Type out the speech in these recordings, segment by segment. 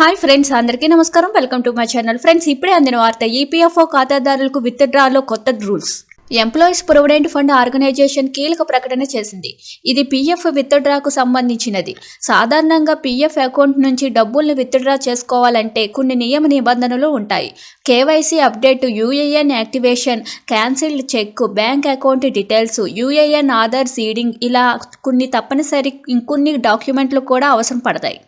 Hi friends అందరికీ నమస్కారం. Welcome to my channel friends ఇప్పుడే అందిన వార్త ఈపీఎఫ్ఓ ఖాతాదారులకు విత్డ్రాలో కొత్త rules employees provident fund organisation కీలక ప్రకటన చేసింది. ఇది పీఎఫ్ విత్డ్రాకు సంబంధించినది. సాధారణంగా పీఎఫ్ అకౌంట్ నుంచి డబ్బుల్ని విత్డ్రా చేసుకోవాలంటే కొన్ని నియమ నిబంధనలు ఉంటాయి. KYC update UAN activation cancelled cheque bank account details UAN Aadhaar seeding ఇలా కొన్ని తప్పనిసరి ఇంకొన్ని డాక్యుమెంట్లు కూడా అవసరం పడతాయి.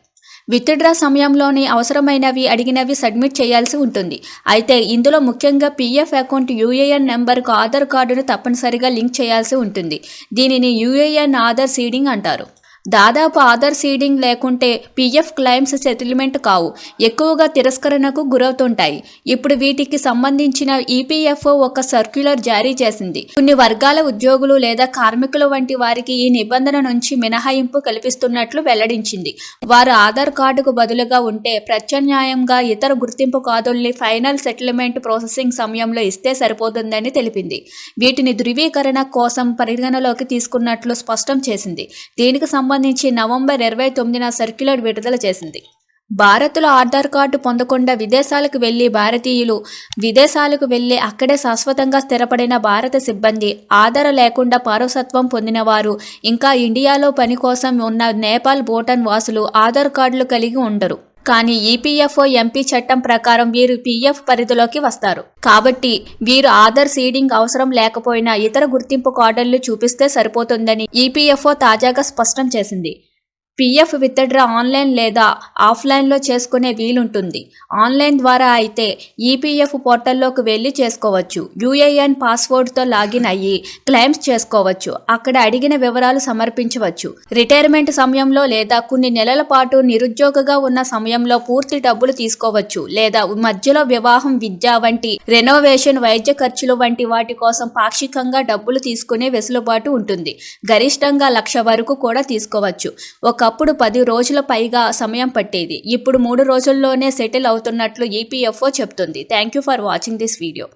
విత్డ్రా సమయంలోని అవసరమైనవి అడిగినవి సబ్మిట్ చేయాల్సి ఉంటుంది. అయితే ఇందులో ముఖ్యంగా పీఎఫ్ అకౌంట్ యూఏఎన్ నెంబర్కు ఆధార్ కార్డును తప్పనిసరిగా లింక్ చేయాల్సి ఉంటుంది. దీనిని యూఏఎన్ ఆధార్ సీడింగ్ అంటారు. దాదాపు ఆధార్ సీడింగ్ లేకుంటే పీఎఫ్ క్లెయిమ్స్ సెటిల్మెంట్ కావు. ఎక్కువగా తిరస్కరణకు గురవుతుంటాయి. ఇప్పుడు వీటికి సంబంధించిన ఈపీఎఫ్ఓ ఒక సర్క్యులర్ జారీ చేసింది. కొన్ని వర్గాల ఉద్యోగులు లేదా కార్మికులు వంటి వారికి ఈ నిబంధన నుంచి మినహాయింపు కల్పిస్తున్నట్లు వెల్లడించింది. వారు ఆధార్ కార్డుకు బదులుగా ఉంటే ప్రత్యామ్నాయంగా ఇతర గుర్తింపు కార్డుల్ని ఫైనల్ సెటిల్మెంట్ ప్రాసెసింగ్ సమయంలో ఇస్తే సరిపోతుందని తెలిపింది. వీటిని ధృవీకరణ కోసం పరిగణలోకి తీసుకున్నట్లు స్పష్టం చేసింది. దీనికి సంబంధించి సంబంధించి నవంబర్ ఇరవై తొమ్మిదిన సర్క్యులర్ విడుదల చేసింది. భారత్లో ఆధార్ కార్డు పొందకుండా విదేశాలకు వెళ్ళి భారతీయులు విదేశాలకు వెళ్ళి అక్కడే శాశ్వతంగా స్థిరపడిన భారత సిబ్బంది ఆధార్ లేకుండా పౌరసత్వం పొందినవారు ఇంకా ఇండియాలో పని కోసం ఉన్న నేపాల్ భూటాన్ వాసులు ఆధార్ కార్డులు కలిగి ఉండరు. కానీ ఈపీఎఫ్ఓ ఎంపీ చట్టం ప్రకారం వీరు పీఎఫ్ పరిధిలోకి వస్తారు. కాబట్టి వీరు ఆధార్ సీడింగ్ అవసరం లేకపోయినా ఇతర గుర్తింపు కార్డులు చూపిస్తే సరిపోతుందని ఈపీఎఫ్ఓ తాజాగా స్పష్టం చేసింది. పీఎఫ్ విత్డ్రా ఆన్లైన్ లేదా ఆఫ్లైన్లో చేసుకునే వీలుంటుంది. ఆన్లైన్ ద్వారా అయితే ఈపీఎఫ్ పోర్టల్లోకి వెళ్ళి చేసుకోవచ్చు. యూఏఎన్ పాస్వర్డ్తో లాగిన్ అయ్యి క్లెయిమ్స్ చేసుకోవచ్చు. అక్కడ అడిగిన వివరాలు సమర్పించవచ్చు. రిటైర్మెంట్ సమయంలో లేదా కొన్ని నెలల పాటు నిరుద్యోగగా ఉన్న సమయంలో పూర్తి డబ్బులు తీసుకోవచ్చు. లేదా మధ్యలో వివాహం విద్య వంటి రెనోవేషన్ వైద్య ఖర్చులు వంటి వాటి కోసం పాక్షికంగా డబ్బులు తీసుకునే వెసులుబాటు ఉంటుంది. గరిష్టంగా లక్ష వరకు కూడా తీసుకోవచ్చు. ఒక అప్పుడు పది రోజుల పైగా సమయం పట్టేది. ఇప్పుడు మూడు రోజుల్లోనే సెటిల్ అవుతున్నట్లు ఈపీఎఫ్ఓ చెప్తుంది. Thank you for watching this video.